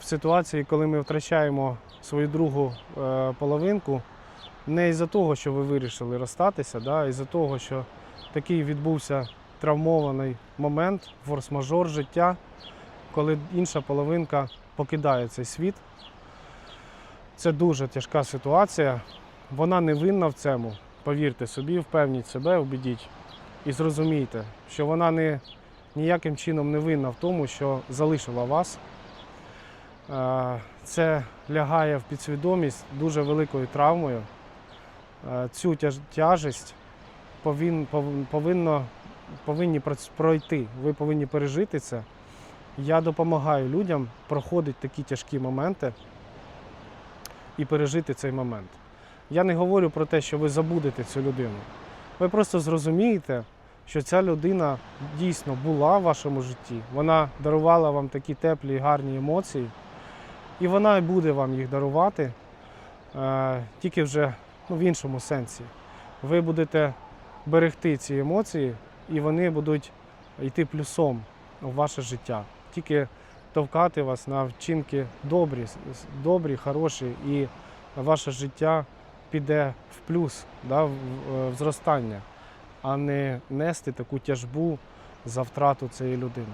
В ситуації, коли ми втрачаємо свою другу е, половинку, не із-за того, що ви вирішили розстатися, да, із-за того, що такий відбувся травмований момент, форс-мажор життя, коли інша половинка покидає цей світ. Це дуже тяжка ситуація. Вона не винна в цьому. Повірте собі, впевніть себе, убедіть. І зрозумійте, що вона не, ніяким чином не винна в тому, що залишила вас. Е, Це лягає в підсвідомість дуже великою травмою. Е, Цю тяж- тяжесть повин, повинно, повинні пройти. Ви повинні пережити це. Я допомагаю людям проходити такі тяжкі моменти і пережити цей момент. Я не говорю про те, що ви забудете цю людину. Ви просто зрозумієте, що ця людина дійсно була в вашому житті. Вона дарувала вам такі теплі і гарні емоції, і вона буде вам їх дарувати е, тільки вже ну, в іншому сенсі. Ви будете берегти ці емоції, і вони будуть йти плюсом у ваше життя. Тільки товкати вас на вчинки добрі, добрі, хороші, і ваше життя піде в плюс, да, в, в- в зростання, а не нести таку тяжбу за втрату цієї людини.